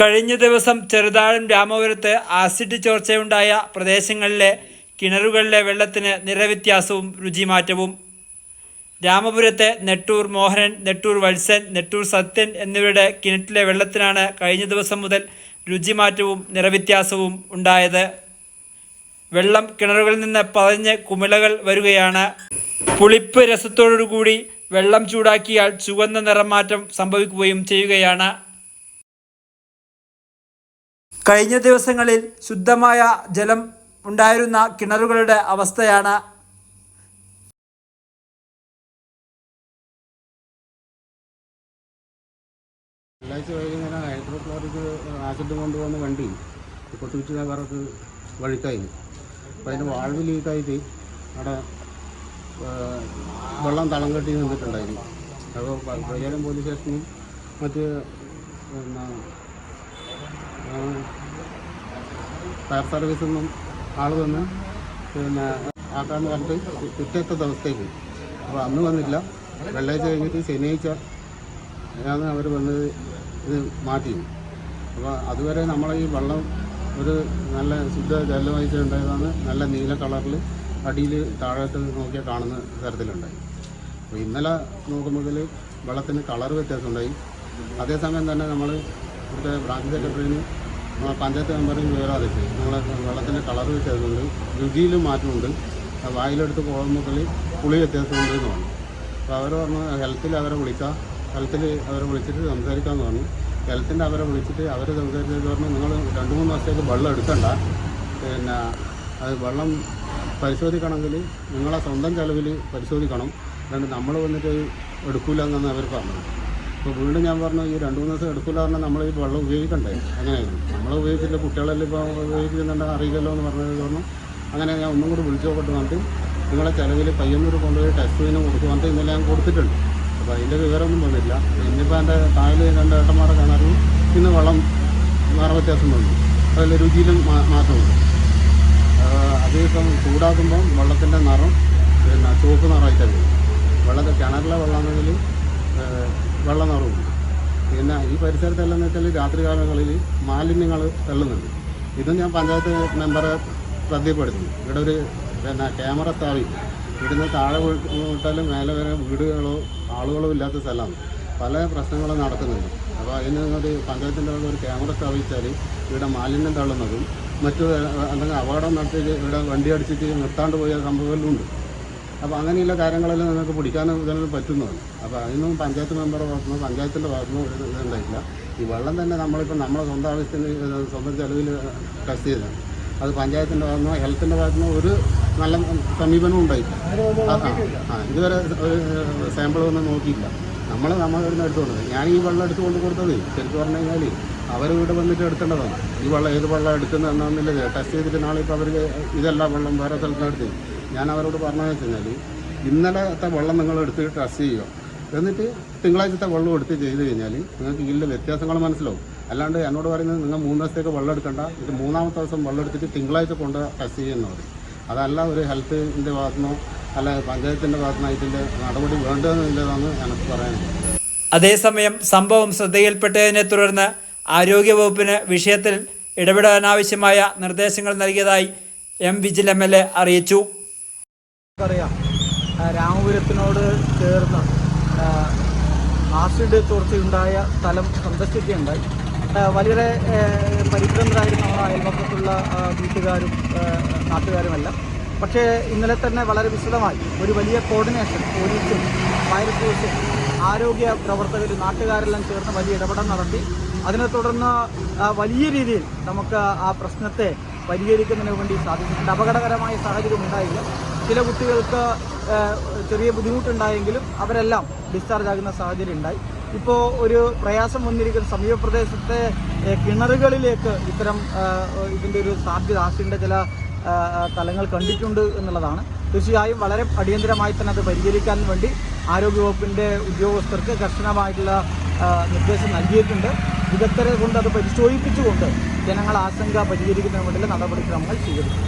കഴിഞ്ഞ ദിവസം ചെറുതാഴം രാമപുരത്ത് ആസിഡ് ചോർച്ചയുണ്ടായ പ്രദേശങ്ങളിലെ കിണറുകളിലെ വെള്ളത്തിന് നിറവ്യത്യാസവും രുചിമാറ്റവും. രാമപുരത്തെ നെട്ടൂർ മോഹനൻ നെട്ടൂർ വത്സൻ നെട്ടൂർ സത്യൻ എന്നിവരുടെ കിണറ്റിലെ വെള്ളത്തിനാണ് കഴിഞ്ഞ ദിവസം മുതൽ രുചിമാറ്റവും നിറവ്യത്യാസവും ഉണ്ടായത്. വെള്ളം കിണറുകളിൽ നിന്ന് പതഞ്ഞ് കുമിളകൾ വരികയാണ്. പുളിപ്പ് രസത്തോടുകൂടി വെള്ളം ചൂടാക്കിയാൽ ചുവന്ന നിറം മാറ്റം സംഭവിക്കുകയും ചെയ്യുകയാണ്. കഴിഞ്ഞ ദിവസങ്ങളിൽ ശുദ്ധമായ ജലം ഉണ്ടായിരുന്ന കിണറുകളുടെ അവസ്ഥയാണ് വെള്ളിയാഴ്ച വൈകുന്നേരം ഹൈഡ്രോക്ലോറിക് ആസിഡ് കൊണ്ടുവന്ന വണ്ടി കൊത്തുകുറ്റി നഗർക്ക് വഴിക്കായി. അപ്പോൾ അതിന്റെ വാൾവ് ലീക്കായിട്ട് അവിടെ വെള്ളം തളം കെട്ടി നിന്നിട്ടുണ്ടായിരുന്നു. അപ്പോൾ പ്രചാരം പോലീസ് സ്റ്റേഷനും മറ്റ് ഫയർ സർവീസിൽ നിന്നും ആൾ വന്ന് പിന്നെ ആക്കാന്ന് പറഞ്ഞിട്ട് പിറ്റത്തെ ദിവസത്തേക്ക് അപ്പോൾ അന്ന് വന്നില്ല. വെള്ളിയാഴ്ച കഴിഞ്ഞിട്ട് ശനിയാഴ്ച ആണ് അവർ വന്ന് ഇത് മാറ്റി അപ്പോൾ അതുവരെ നമ്മളെ ഈ വെള്ളം ഒരു നല്ല ശുദ്ധ ജലമായിട്ട് ഉണ്ടായതാണ്. നല്ല നീല കളറിൽ അടിയിൽ താഴത്ത് നോക്കിയാൽ കാണുന്ന തരത്തിലുണ്ടായി. അപ്പോൾ ഇന്നലെ നോക്കുമ്പോൾ വെള്ളത്തിന് കളർ വ്യത്യാസമുണ്ടായി. അതേസമയം തന്നെ നമ്മൾ ഇവിടുത്തെ ബ്രാഞ്ച് സെക്രട്ടറിന് പഞ്ചായത്ത് മെമ്പറിന് വിവരം അറിയിച്ചു ഞങ്ങൾ വെള്ളത്തിന്റെ കളർ വ്യത്യാസമുണ്ട് രുചിയിലും മാറ്റമുണ്ട്. വായിലെടുത്ത് പോകുമ്പോൾ പുളി വ്യത്യാസമുണ്ട് എന്ന് പറഞ്ഞു. അപ്പോൾ അവർ പറഞ്ഞു ഹെൽത്തിൽ അവരെ വിളിക്കാം ഹെൽത്തിൽ അവരെ വിളിച്ചിട്ട് സംസാരിക്കാമെന്ന് പറഞ്ഞു. ഹെൽത്തിന്റെ അവരെ വിളിച്ചിട്ട് അവർ സംസാരിച്ചത് പറഞ്ഞു നിങ്ങൾ രണ്ട് മൂന്ന് വർഷത്തേക്ക് വെള്ളം എടുക്കണ്ട. പിന്നെ അത് വെള്ളം പരിശോധിക്കണമെങ്കിൽ നിങ്ങളെ സ്വന്തം ചെലവിൽ പരിശോധിക്കണം. അല്ലാണ്ട് നമ്മൾ വന്നിട്ട് എടുക്കില്ല എന്നാണ് അവർ പറഞ്ഞത്. അപ്പോൾ വീണ്ടും ഞാൻ പറഞ്ഞു ഈ രണ്ട് മൂന്ന് ദിവസം എടുക്കില്ല പറഞ്ഞാൽ നമ്മൾ ഈ വെള്ളം ഉപയോഗിക്കണ്ടേ? അങ്ങനെയായിരുന്നു. നമ്മൾ ഉപയോഗിച്ചില്ല കുട്ടികളെല്ലാം ഇപ്പോൾ ഉപയോഗിക്കുന്നുണ്ട് അറിയില്ലല്ലോ എന്ന് പറഞ്ഞത് പറഞ്ഞു അങ്ങനെ ഞാൻ ഒന്നും കൂടി വിളിച്ചു നോക്കട്ട് വന്നിട്ട് നിങ്ങളെ ചിലവിൽ പയ്യന്നൂർ കൊണ്ടുപോയി ടെസ്റ്റ് ചെയ്യുന്ന കൊടുത്തു വന്നിട്ട് ഇന്നലെ ഞാൻ കൊടുത്തിട്ടുണ്ട്. അപ്പോൾ അതിന്റെ വിവരമൊന്നും വന്നില്ല. ഇന്നിപ്പോൾ എന്റെ താഴെ രണ്ട് ഏട്ടന്മാരെ കാണാറും ഇന്ന് വെള്ളം വേറെ വ്യത്യാസം വന്നു. അതിൽ രുചിയിലും മാറ്റമുണ്ട് ആഹ് അത് ഇപ്പം ചൂടാക്കുമ്പം വെള്ളത്തിന്റെ നിറം പിന്നെ ചുവപ്പ് നിറമായിട്ടാണ് വെള്ളത്തിൽ കിണറിലെ വെള്ള നിറവുണ്ട് പിന്നെ ഈ പരിസരത്തെല്ലാം എന്ന് വെച്ചാൽ രാത്രി കാലങ്ങളിൽ മാലിന്യങ്ങൾ തള്ളുന്നുണ്ട്. ഇതും ഞാൻ പഞ്ചായത്ത് മെമ്പറെ ശ്രദ്ധപ്പെടുത്തുന്നു ഇവിടെ ഒരു പിന്നെ ക്യാമറ സ്ഥാപിക്കും ഇവിടുന്ന് താഴെ വിട്ടാലും മേലെ വരെ വീടുകളോ ആളുകളോ ഇല്ലാത്ത സ്ഥലമാണ്. പല പ്രശ്നങ്ങളും നടക്കുന്നുണ്ട്. അപ്പോൾ അതിന് ഒരു പഞ്ചായത്തിന്റെ ഒരു ക്യാമറ സ്ഥാപിച്ചാൽ ഇവിടെ മാലിന്യം തള്ളുന്നതും മറ്റു അല്ലെങ്കിൽ അപകടം നടത്തി ഇവിടെ വണ്ടി അടിച്ചിട്ട് നിർത്താണ്ട് പോയ സംഭവങ്ങളുണ്ട്. അപ്പോൾ അങ്ങനെയുള്ള കാര്യങ്ങളെല്ലാം നിങ്ങൾക്ക് പിടിക്കാനും ഇതിനൊന്നും പറ്റുന്നതാണ് അപ്പോൾ അതിനൊന്നും പഞ്ചായത്ത് മെമ്പറുടെ ഭാഗത്തുനിന്ന് പഞ്ചായത്തിന്റെ ഭാഗത്തുനിന്ന് ഒരു ഇതുണ്ടായിട്ടില്ല ഈ വെള്ളം തന്നെ നമ്മളിപ്പോൾ നമ്മളെ സ്വന്തം ആവശ്യത്തിന് സ്വന്തം ചെലവിൽ ടെസ്റ്റ് ചെയ്തതാണ്. അത് പഞ്ചായത്തിന്റെ ഭാഗത്തുനിന്നോ ഹെൽത്തിന്റെ ഭാഗത്തുനിന്നോ ഒരു നല്ല സമീപനവും ഉണ്ടായിട്ടില്ല. ആ, ഇതുവരെ ഒരു സാമ്പിളൊന്നും നോക്കിയില്ല. നമ്മൾ ഇവിടുന്ന് എടുത്തുകൊണ്ടത് ഞാൻ ഈ വെള്ളം എടുത്തു കൊണ്ട് കൊടുത്തത് ശരിക്കും പറഞ്ഞു കഴിഞ്ഞാൽ അവർ ഇവിടെ വന്നിട്ട് എടുക്കേണ്ടതാണ്. ഈ വെള്ളം ഏത് വെള്ളം എടുക്കുന്നത് എന്നാന്നില്ല ടെസ്റ്റ് ചെയ്തിട്ട് നാളെ ഇപ്പോൾ അവർ ഇതെല്ലാം വെള്ളം വേറെ സ്ഥലത്ത് എടുത്ത് ഞാൻ അവരോട് പറഞ്ഞതെന്ന് വെച്ച് കഴിഞ്ഞാൽ ഇന്നലത്തെ വെള്ളം നിങ്ങൾ എടുത്ത് ടെസ്റ്റ് ചെയ്യുക. എന്നിട്ട് തിങ്കളാഴ്ചത്തെ വെള്ളം എടുത്ത് ചെയ്ത് കഴിഞ്ഞാൽ നിങ്ങൾക്ക് ഇതിന്റെ വ്യത്യാസങ്ങൾ മനസ്സിലാവും. അല്ലാണ്ട് എന്നോട് പറയുന്നത് നിങ്ങൾ മൂന്ന് ദിവസത്തേക്ക് വെള്ളം എടുക്കണ്ട ഇത് മൂന്നാമത്തെ ദിവസം വെള്ളം എടുത്തിട്ട് തിങ്കളാഴ്ച കൊണ്ട് ടെസ്റ്റ് ചെയ്യുന്ന പറയും. അതല്ല ഒരു ഹെൽത്തിന്റെ ഭാഗത്തുനിന്നോ അല്ല പഞ്ചായത്തിന്റെ ഭാഗത്തുനിന്നോ ഇതിന്റെ നടപടി വേണ്ടതെന്നില്ലതാണ് എനിക്ക് പറയാനുള്ളത്. അതേസമയം സംഭവം ശ്രദ്ധയിൽപ്പെട്ടതിനെ തുടർന്ന് ആരോഗ്യവകുപ്പിന് വിഷയത്തിൽ ഇടപെടാനാവശ്യമായ നിർദ്ദേശങ്ങൾ നൽകിയതായി M Vijil M L A അറിയിച്ചു. നമുക്കറിയാം. രാമപുരത്തിനോട് ചേർന്ന് ആസിഡ് ചോർച്ചയുണ്ടായ സ്ഥലം സന്ദർശിക്കുകയുണ്ടായി. വളരെ ആ, പരിഭ്രാന്തരായിരുന്ന നമ്മുടെ അയൽപക്കത്തുള്ള വീട്ടുകാരും നാട്ടുകാരുമെല്ലാം. പക്ഷേ ഇന്നലെ തന്നെ വളരെ വിശദമായി ഒരു വലിയ കോർഡിനേഷൻ പോലീസും ഫയർഫോഴ്സും ആരോഗ്യ പ്രവർത്തകരും നാട്ടുകാരെല്ലാം ചേർന്ന് വലിയ ഇടപെടൽ നടത്തി. അതിനെ തുടർന്ന് വലിയ രീതിയിൽ നമുക്ക് ആ പ്രശ്നത്തെ പരിഹരിക്കുന്നതിന് വേണ്ടി സാധിച്ചിട്ടുണ്ട്. അപകടകരമായ സാഹചര്യം ഉണ്ടായില്ല. ചില കുട്ടികൾക്ക് ചെറിയ ബുദ്ധിമുട്ടുണ്ടായെങ്കിലും അവരെല്ലാം ഡിസ്ചാർജ് ആകുന്ന സാഹചര്യം ഉണ്ടായി ഇപ്പോൾ ഒരു പ്രയാസം വന്നിരിക്കുന്ന സമീപ പ്രദേശത്തെ ഏ, കിണറുകളിലേക്ക് ഇത്തരം ഇതിന്റെ ഒരു സാധ്യത ആസിഡിന്റെ ചില തലങ്ങൾ കണ്ടിട്ടുണ്ട് എന്നുള്ളതാണ്. തീർച്ചയായും വളരെ അടിയന്തരമായി തന്നെ അത് പരിഹരിക്കാൻ വേണ്ടി ആരോഗ്യവകുപ്പിന്റെ ഉദ്യോഗസ്ഥർക്ക് കർശനമായിട്ടുള്ള നിർദ്ദേശം നൽകിയിട്ടുണ്ട്. വിദഗ്ധരെ കൊണ്ട് അത് പരിശോധിപ്പിച്ചുകൊണ്ട് ജനങ്ങൾ ആശങ്ക പരിഹരിക്കുന്നതിന് വേണ്ടിയുള്ള നടപടിക്രമങ്ങൾ സ്വീകരിക്കും